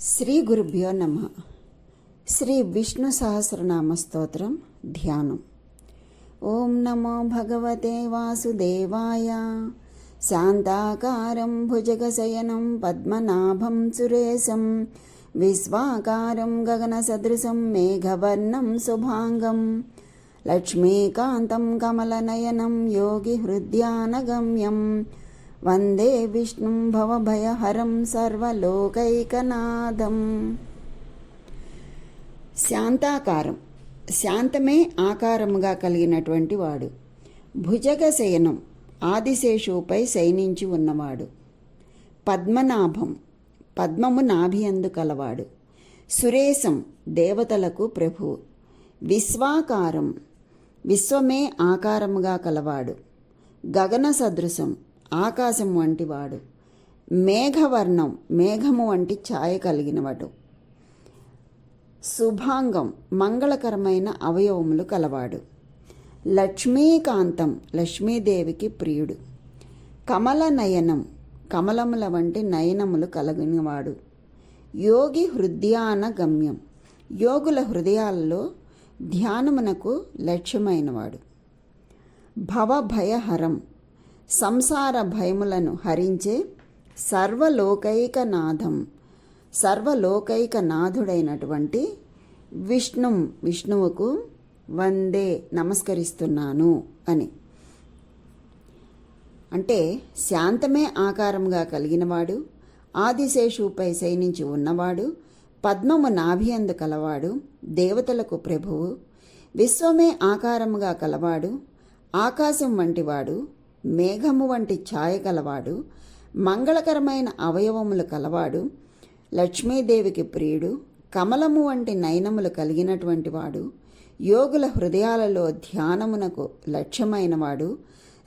శ్రీ గురుభ్యో నమ. శ్రీ విష్ణు సహస్రనామ స్తోత్రం ధ్యానం. ఓం నమో భగవతే వాసుదేవాయ. శాంతాకారం భుజగశయనం పద్మనాభం సురేశం. విశ్వాకారం గగనసదృశం మేఘవర్ణం శుభాంగం. లక్ష్మీకాంతం కమలనయనం యోగి హృద్యానగమ్యం. వందే విష్ణుం భవభయహరం సర్వలోకైకనాథం. శాంతాకారం. శాంతమే ఆకారముగా కలిగినటువంటి వాడు. భుజగ శయనం ఆదిశేషుపై శయనించి ఉన్నవాడు. పద్మనాభం పద్మము నాభియందు కలవాడు. సురేశం దేవతలకు ప్రభువు విశ్వాకారం విశ్వమే ఆకారముగా కలవాడు. గగన సదృశం ఆకాశం వంటివాడు మేఘవర్ణం మేఘము వంటి ఛాయ కలిగినవాడు. శుభాంగం మంగళకరమైన అవయవములు కలవాడు. లక్ష్మీకాంతం లక్ష్మీదేవికి ప్రియుడు. కమల నయనం కమలముల వంటి నయనములు కలిగినవాడు. యోగి హృదయాన గమ్యం యోగుల హృదయాలలో ధ్యానమునకు లక్ష్యమైనవాడు. భవభయహరం సంసార భయములను హరించే సర్వలోకైకనాథం సర్వలోకైక నాథుడైనటువంటి విష్ణు విష్ణువుకు వందే నమస్కరిస్తున్నాను అని. అంటే శాంతమే ఆకారంగా కలిగినవాడు ఆదిశేషుపై శయనించి ఉన్నవాడు పద్మము నాభియందు కలవాడు దేవతలకు ప్రభువు విశ్వమే ఆకారముగా కలవాడు ఆకాశం వంటివాడు మేఘము వంటి ఛాయ కలవాడు మంగళకరమైన అవయవములు కలవాడు లక్ష్మీదేవికి ప్రియుడు కమలము వంటి నయనములు కలిగినటువంటి వాడు యోగుల హృదయాలలో ధ్యానమునకు లక్ష్యమైనవాడు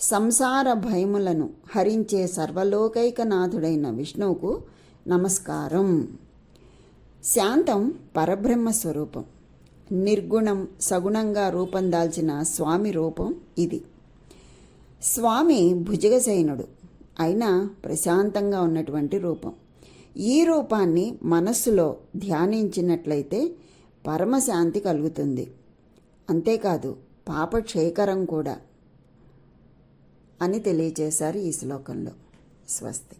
సంసార భయములను హరించే సర్వలోకైకనాథుడైన విష్ణువుకు నమస్కారం. శాంతం పరబ్రహ్మ స్వరూపం. నిర్గుణం సగుణంగా రూపం దాల్చిన స్వామి రూపం ఇది. స్వామి భుజగశయనుడు అయినా ప్రశాంతంగా ఉన్నటువంటి రూపం. ఈ రూపాన్ని మనస్సులో ధ్యానించినట్లయితే పరమశాంతి కలుగుతుంది. అంతేకాదు పాపక్షయకరం కూడా అని తెలియచేశారు ఈ శ్లోకంలో. స్వస్తి.